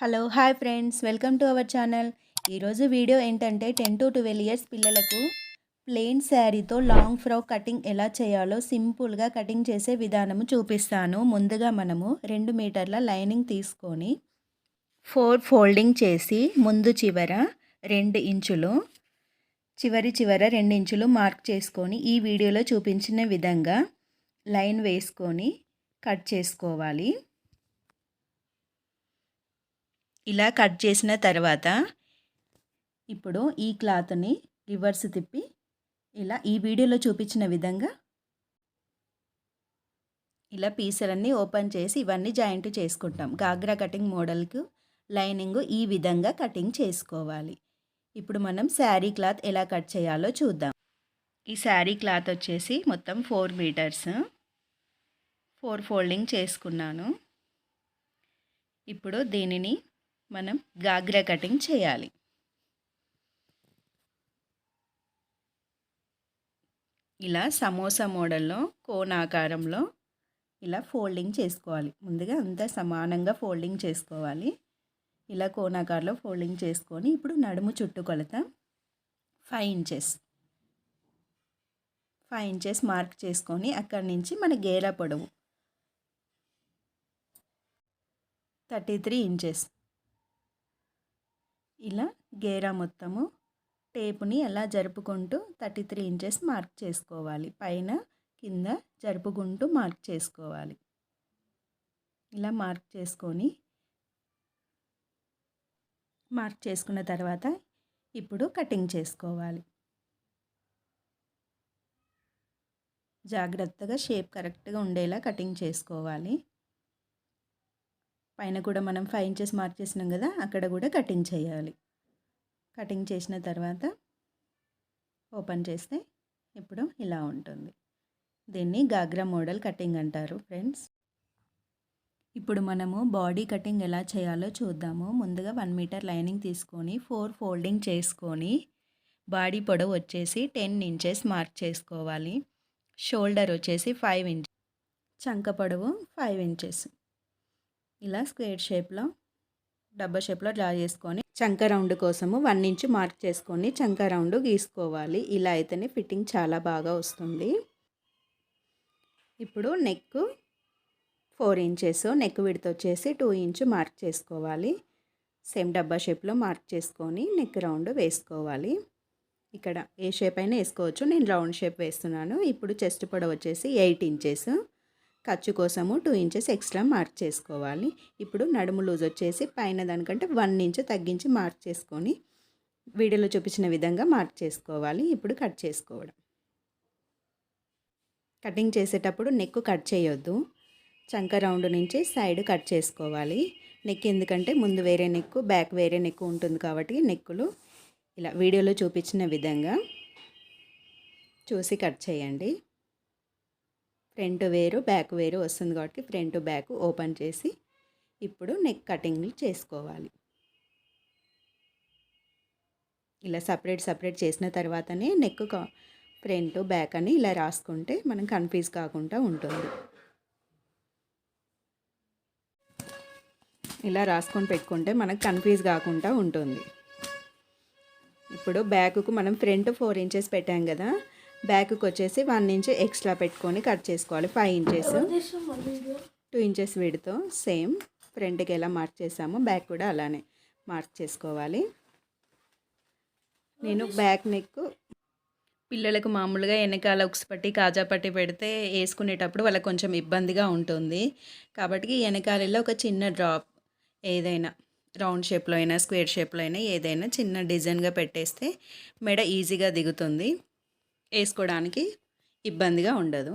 Hello hi friends welcome to our channel ఈరోజు video ఏంటంటే ten to twelve years పిల్లలకు plain శారీతో long frock cutting ఎలా చేయాలో సింపుల్గా కటింగ్ చేసే విధానము చూపిస్తాను. ముందుగా మనము రెండు మీటర్ల లైనింగ్ తీసుకొని ఫోర్ ఫోల్డింగ్ చేసి ముందు చివర రెండు ఇంచులు చివరి చివర రెండు ఇంచులు మార్క్ చేసుకొని ఈ వీడియోలో చూపించిన విధంగా లైన్ వేసుకొని కట్ చేసుకోవాలి. ఇలా కట్ చేసిన తర్వాత ఇప్పుడు ఈ క్లాత్ని రివర్స్ తిప్పి ఇలా ఈ వీడియోలో చూపించిన విధంగా ఇలా పీసులన్నీ ఓపెన్ చేసి ఇవన్నీ జాయింట్ చేసుకుంటాం. గాగ్రా కటింగ్ మోడల్కు లైనింగ్ ఈ విధంగా కటింగ్ చేసుకోవాలి. ఇప్పుడు మనం శారీ క్లాత్ ఎలా కట్ చేయాలో చూద్దాం. ఈ శారీ క్లాత్ వచ్చేసి మొత్తం ఫోర్ మీటర్స్. ఫోర్ ఫోల్డింగ్ చేసుకున్నాను. ఇప్పుడు దీనిని మనం గాగ్రా కటింగ్ చేయాలి. ఇలా సమోసా మోడల్లో కోణాకారంలో ఇలా ఫోల్డింగ్ చేసుకోవాలి. ముందుగా అంతా సమానంగా ఫోల్డింగ్ చేసుకోవాలి. ఇలా కోనాకారంలో ఫోల్డింగ్ చేసుకొని ఇప్పుడు నడుము చుట్టుకొలత five inches five inches mark చేసుకొని అక్కడి నుంచి మన గేర పొడవు థర్టీ త్రీ ఇంచెస్. ఇలా గేరా మొత్తము టేపుని ఎలా జరుపుకుంటూ థర్టీ త్రీ ఇంచెస్ మార్క్ చేసుకోవాలి. పైన కింద జరుపుకుంటూ మార్క్ చేసుకోవాలి. ఇలా మార్క్ చేసుకొని మార్క్ చేసుకున్న తర్వాత ఇప్పుడు కటింగ్ చేసుకోవాలి. జాగ్రత్తగా షేప్ కరెక్ట్గా ఉండేలా కటింగ్ చేసుకోవాలి. పైన కూడా మనం ఫైవ్ ఇంచెస్ మార్క్ చేసినాం కదా అక్కడ కూడా కటింగ్ చేయాలి. కటింగ్ చేసిన తర్వాత ఓపెన్ చేస్తే ఇప్పుడు ఇలా ఉంటుంది. దీన్ని గాగ్రా మోడల్ కటింగ్ అంటారు ఫ్రెండ్స్. ఇప్పుడు మనము బాడీ కటింగ్ ఎలా చేయాలో చూద్దాము. ముందుగా వన్ మీటర్ లైనింగ్ తీసుకొని ఫోర్ ఫోల్డింగ్ చేసుకొని బాడీ పొడవు వచ్చేసి టెన్ ఇంచెస్ మార్క్ చేసుకోవాలి. షోల్డర్ వచ్చేసి ఫైవ్ ఇంచెస్ చంక పొడవు ఫైవ్ ఇంచెస్. ఇలా స్క్వేర్ షేప్లో డబ్బా షేప్లో డ్రా చేసుకొని చంక రౌండ్ కోసము వన్ ఇంచ్ మార్క్ చేసుకొని చంక రౌండ్ గీసుకోవాలి. ఇలా అయితేనే ఫిట్టింగ్ చాలా బాగా వస్తుంది. ఇప్పుడు నెక్ ఫోర్ ఇంచెస్ నెక్ విడత వచ్చేసి టూ ఇంచ్ మార్క్ చేసుకోవాలి. సేమ్ డబ్బా షేప్లో మార్క్ చేసుకొని నెక్ రౌండ్ వేసుకోవాలి. ఇక్కడ ఏ షేప్ అయినా వేసుకోవచ్చు. నేను రౌండ్ షేప్ వేస్తున్నాను. ఇప్పుడు చెస్ట్ పొడవు వచ్చేసి ఎయిట్ ఇంచెస్. ఖర్చు కోసము టూ ఇంచెస్ ఎక్స్ట్రా మార్క్ చేసుకోవాలి. ఇప్పుడు నడుము లూజ్ వచ్చేసి పైన దానికంటే వన్ ఇంచ్ తగ్గించి మార్క్ చేసుకొని వీడియోలో చూపించిన విధంగా మార్క్ చేసుకోవాలి. ఇప్పుడు కట్ చేసుకోవడం. కటింగ్ చేసేటప్పుడు నెక్ కట్ చేయొద్దు. చంక రౌండ్ నుంచి సైడ్ కట్ చేసుకోవాలి. నెక్ ఎందుకంటే ముందు వేరే నెక్ బ్యాక్ వేరే నెక్ ఉంటుంది కాబట్టి నెక్కులు ఇలా వీడియోలో చూపించిన విధంగా చూసి కట్ చేయండి. ఫ్రంట్ వేరు బ్యాక్ వేరు వస్తుంది కాబట్టి ఫ్రంట్ బ్యాక్ ఓపెన్ చేసి ఇప్పుడు నెక్ కటింగ్ చేసుకోవాలి. ఇలా సపరేట్ సపరేట్ చేసిన తర్వాతనే నెక్ ఫ్రంట్ బ్యాక్ అని ఇలా రాసుకుంటే మనం కన్ఫ్యూజ్ కాకుండా ఉంటుంది. ఇలా రాసుకొని పెట్టుకుంటే మనకు కన్ఫ్యూజ్ కాకుండా ఉంటుంది. ఇప్పుడు బ్యాక్కు మనం ఫ్రంట్ ఫోర్ ఇంచెస్ పెట్టాం కదా బ్యాక్కి వచ్చేసి వన్ ఇంచ్ ఎక్స్ట్రా పెట్టుకొని కట్ చేసుకోవాలి. Five inches. టూ ఇంచెస్ విడితో సేమ్ ఫ్రంట్కి ఎలా మార్క్ చేసామో బ్యాక్ కూడా అలానే మార్క్ చేసుకోవాలి. నేను బ్యాక్ నెక్ పిల్లలకు మామూలుగా వెనకాల ఉక్స్ పట్టి కాజా పట్టి పెడితే వేసుకునేటప్పుడు వాళ్ళకి కొంచెం ఇబ్బందిగా ఉంటుంది. కాబట్టి వెనకాలలో ఒక చిన్న డ్రాప్ ఏదైనా రౌండ్ షేప్లో అయినా స్క్వేర్ షేప్లో అయినా ఏదైనా చిన్న డిజైన్గా పెట్టేస్తే మెడ ఈజీగా దిగుతుంది. వేసుకోవడానికి ఇబ్బందిగా ఉండదు.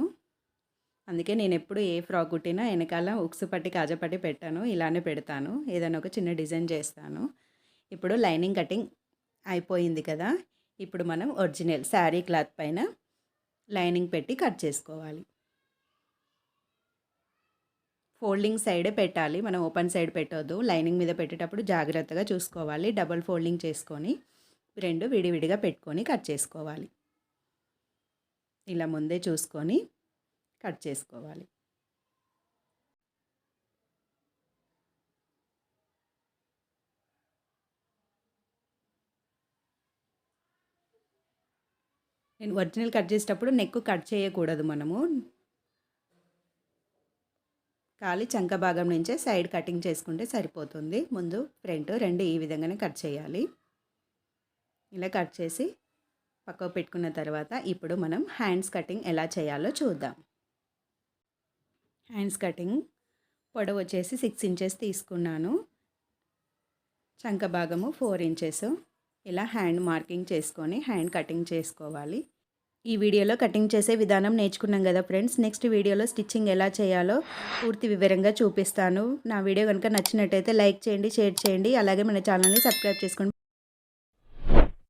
అందుకే నేను ఎప్పుడు ఏ ఫ్రాక్ కుట్టినా వెనకాల ఉక్సు పట్టి కాజా పట్టి పెట్టాను. ఇలానే పెడతాను. ఏదైనా ఒక చిన్న డిజైన్ చేస్తాను. ఇప్పుడు లైనింగ్ కటింగ్ అయిపోయింది కదా. ఇప్పుడు మనం ఒరిజినల్ శారీ క్లాత్ పైన లైనింగ్ పెట్టి కట్ చేసుకోవాలి. ఫోల్డింగ్ సైడే పెట్టాలి. మనం ఓపెన్ సైడ్ పెట్టొద్దు. లైనింగ్ మీద పెట్టేటప్పుడు జాగ్రత్తగా చూసుకోవాలి. డబల్ ఫోల్డింగ్ చేసుకొని రెండు విడివిడిగా పెట్టుకొని కట్ చేసుకోవాలి. ఇలా ముందే చూసుకొని కట్ చేసుకోవాలి. నేను ఒరిజినల్ కట్ చేసేటప్పుడు నెక్ కట్ చేయకూడదు మనము. ఖాళీ చంక భాగం నుంచే సైడ్ కటింగ్ చేసుకుంటే సరిపోతుంది. ముందు ఫ్రంట్ రెండు ఈ విధంగానే కట్ చేయాలి. ఇలా కట్ చేసి పక్కకు పెట్టుకున్న తర్వాత ఇప్పుడు మనం హ్యాండ్స్ కటింగ్ ఎలా చేయాలో చూద్దాం. హ్యాండ్స్ కటింగ్ పొడవు వచ్చేసి సిక్స్ ఇంచెస్ తీసుకున్నాను. చంక భాగము ఫోర్ ఇంచెస్ ఇలా హ్యాండ్ మార్కింగ్ చేసుకొని హ్యాండ్ కటింగ్ చేసుకోవాలి. ఈ వీడియోలో కటింగ్ చేసే విధానం నేర్చుకున్నాం కదా ఫ్రెండ్స్. నెక్స్ట్ వీడియోలో స్టిచ్చింగ్ ఎలా చేయాలో పూర్తి వివరంగా చూపిస్తాను. నా వీడియో కనుక నచ్చినట్టయితే లైక్ చేయండి షేర్ చేయండి. అలాగే మన ఛానల్ని సబ్స్క్రైబ్ చేసుకోండి.